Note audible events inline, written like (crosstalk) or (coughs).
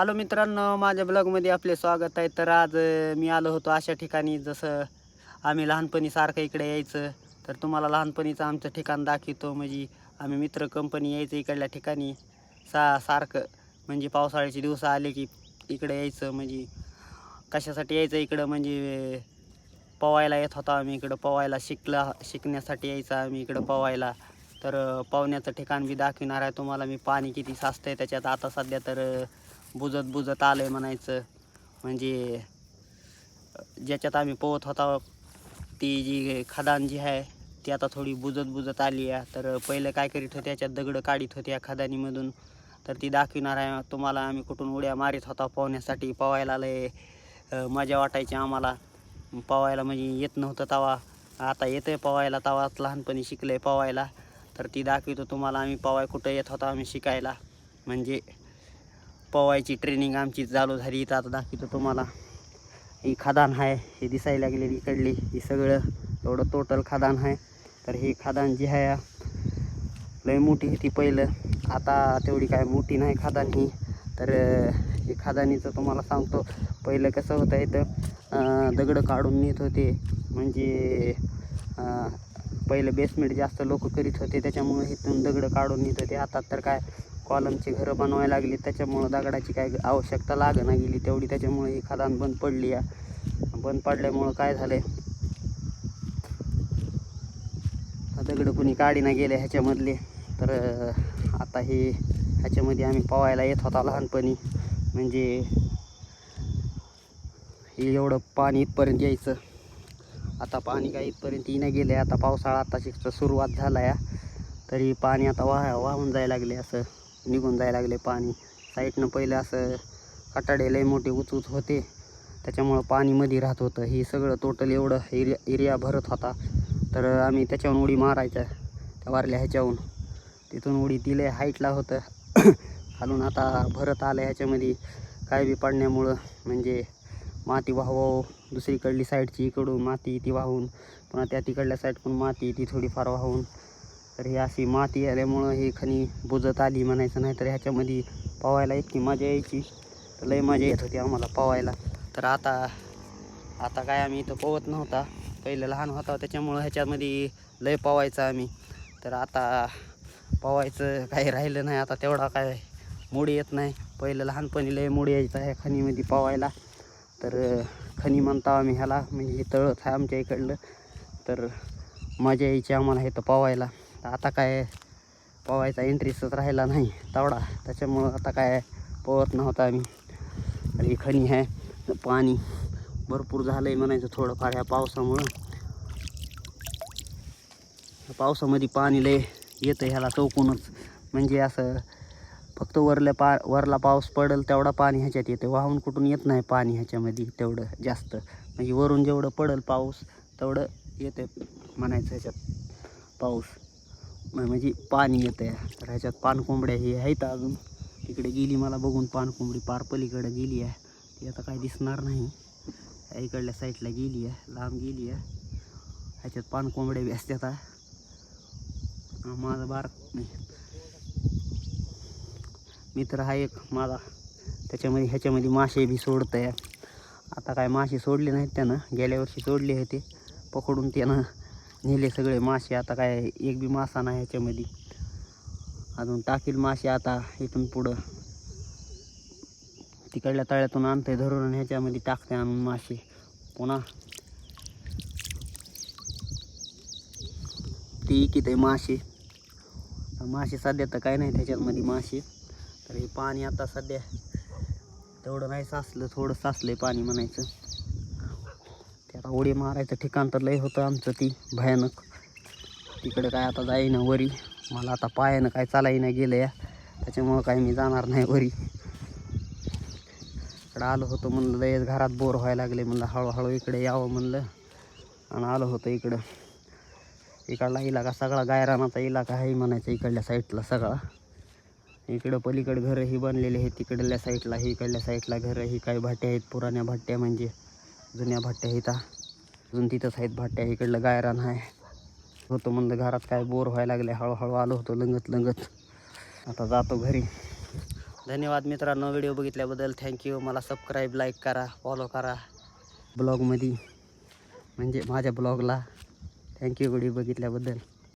Hello मित्रांनो माझ्या ब्लॉगमध्ये आपले स्वागत आहे. तर आज मी आलो होतो अशा ठिकाणी जसं आम्ही लहानपणी सारखं इकडे यायचं. तर तुम्हाला लहानपणीचं आमचं ठिकाण दाखवतो. म्हणजे आम्ही मित्र कंपनी यायचं इकडल्या ठिकाणी. सा सारखं म्हणजे पावसाळ्याचे दिवस आले की इकडे यायचं. म्हणजे कशासाठी यायचं इकडं? म्हणजे पवायला येत होता आम्ही इकडं. पवायला शिकला शिकण्यासाठी यायचं आम्ही इकडं पवायला तर अ, ठिकाण बी दाखविणार आहे तुम्हाला. मी पाणी किती साचतं आहे त्याच्यात. आता सध्या तर बुजत बुजत आलं आहे म्हणायचं. म्हणजे ज्याच्यात आम्ही पोहत होता ती जी खदान जी आहे ती आता थोडी बुजत बुजत आली आहे. तर पहिलं काय करीत होते याच्यात दगडं काढीत होते या खदानीमधून. तर ती दाखविणार आहे तुम्हाला आम्ही कुठून उड्या मारीत होता पोहण्यासाठी. पोहायला लय मजा वाटायची आम्हाला. पोहायला म्हणजे येत नव्हतं तवा. आता येतं आहे पोहायला तवाच लहानपणी शिकलं आहे पोहायला. तर ती दाखवितो तुम्हाला आम्ही पोवाय कुठं येत होता आम्ही शिकायला. म्हणजे पोवायची ट्रेनिंग आमची चालू झाली. इथं आता दाखवतो तुम्हाला. ही खादान आहे. हे दिसायला लागलेली इकडली. ही सगळं एवढं टोटल खादान आहे. तर ही खादान जी आहे लय मोठी होती पहिलं. आता तेवढी काय मोठी नाही खादान ही. तर हे ही तुम्हाला सांगतो. पहिलं कसं होतं इथं दगडं काढून नेत होते. म्हणजे पहिलं बेसमेंट जास्त लोक करीत होते. त्याच्यामुळे इथून दगडं काढून नेत होते. आता तर काय कॉलमचे घरं बनवायला लागली त्याच्यामुळं दगडाची काय आवश्यकता लागना गेली तेवढी त्याच्यामुळे ही खदान बंद पडली आहे बंद पडल्यामुळं काय झालं दगडं कुणी काढीना गेले ह्याच्यामधले. तर आता हे ह्याच्यामध्ये आम्ही पवायला येत होता लहानपणी. म्हणजे हे एवढं पाणी इथपर्यंत यायचं. आता पाणी काय इथपर्यंत येणं आहे आता पावसाळा आता शिकतं सुरुवात झाला या तरी पाणी आता वाह वाहून जायला लागले असं. निघून जायला लागले पाणी. साईडनं पहिलं असं कटाडे लय मोठे उचूच होते. त्याच्यामुळं पाणी मध्ये राहत होतं. हे सगळं टोटल एवढं एरिया एरिया भरत होता. तर आम्ही त्याच्याहून उडी मारायच्या त्या वारल्या ह्याच्याहून तिथून उडी दिले. हाईटला होतं. (coughs) खालून आता भरत आलं ह्याच्यामध्ये. काय बी पडण्यामुळं म्हणजे माती वाहवाव दुसरीकडली साईडची इकडून माती ती वाहून पुन्हा त्या तिकडल्या साईड पण माती ती थोडीफार वाहून. तर ही अशी माती आल्यामुळं ही खणी बुजत आली म्हणायचं नाही तर ह्याच्यामध्ये पवायला इतकी मजा यायची. तर लय मजा येत होती आम्हाला पवायला. तर आता आता काय आम्ही इथं पोवत नव्हता. पहिलं लहान होता त्याच्यामुळं ह्याच्यामध्ये लय पवायचं आम्ही. तर आता पवायचं काही राहिलं नाही आता तेवढा काय मूड येत नाही. पहिलं लहानपणी लय मूड यायचा ह्या खणीमध्ये पवायला. तर खणी म्हणता आम्ही ह्याला म्हणजे हे तळत आहे आमच्या इकडलं. तर मजा यायची आम्हाला इथं पवायला. तर आता काय पोवायचा इंटरेस्टच राहिला नाही तेवढा. त्याच्यामुळं आता काय पोवत नव्हता आम्ही. आणि खणी आहे पाणी भरपूर झालं आहे म्हणायचं थोडंफार ह्या पावसामुळं. पावसामध्ये पाणी लय येतं ह्याला चौकूनच. म्हणजे असं फक्त वरल्या पा वरला पाऊस पडेल तेवढा पाणी ह्याच्यात येतं. वाहून कुठून येत नाही पाणी ह्याच्यामध्ये तेवढं जास्त. म्हणजे वरून जेवढं पडेल पाऊस तेवढं येते म्हणायचं ह्याच्यात पाऊस. म्हणजे पाणी येतं तर ह्याच्यात पानकोंबड्या ही आहेत अजून. तिकडे गेली मला बघून पानकोंबडी पार पलीकडे गेली आहे. ती आता काय दिसणार नाही. इकडल्या साईडला गेली आहे. लांब गेली आहे. ह्याच्यात पानकोंबड्या बी असतात माझा बार नाही. मित्र हा एक माझा. त्याच्यामध्ये ह्याच्यामध्ये मासे बी सोडत आहे आता काय मासे सोडले नाहीत त्यानं. गेल्या वर्षी सोडले होते. पकडून त्यानं नेले सगळे मासे आता काय एक बी मासा नाही ह्याच्यामध्ये. अजून टाकील मासे आता इथून पुढं. तिकडल्या तळ्यातून आणते धरून आणि ह्याच्यामध्ये टाकते आणून मासे. पुन्हा. ती किती आहे मासे मासे सध्या तर काय नाही त्याच्यामध्ये मासे. तर हे पाणी आता सध्या तेवढं नाही साचलं थोडं आहे पाणी म्हणायचं. उडी मारायचं ठिकाण तर लय होतं आमचं ती भयानक. तिकडे काय आता जाईना वरी. मला आता पायानं काय चालायला गेलं या. त्याच्यामुळं काय मी जाणार नाही वरी. इकडं आलो होतो म्हणलं लयच घरात बोर व्हायला लागले म्हणलं हळूहळू इकडे यावं म्हणलं. आणि आलो होतो इकडं. इकडला इलाका सगळा गायरानाचा इलाका आहे म्हणायचा इकडल्या साईडला सगळा. इकडं पलीकडं घरं ही बनलेली आहेत तिकडल्या साईडला ही इकडल्या साईडला घरं ही काही भाट्या आहेत पुराण्या भाट्या म्हणजे जुन्या भाट्या आहेत अजून तिथंच आहेत भाट्या इकडलं गायरान आहे. होतो म्हणलं घरात काय बोर व्हायला लागले हळूहळू आलो होतो लंगत लंगत. आता जातो घरी. धन्यवाद मित्रांनो व्हिडिओ बघितल्याबद्दल. थँक्यू मला सबस्क्राईब लाईक करा फॉलो करा. ब्लॉगमध्ये म्हणजे माझ्या ब्लॉगला थँक्यू व्हिडिओ बघितल्याबद्दल.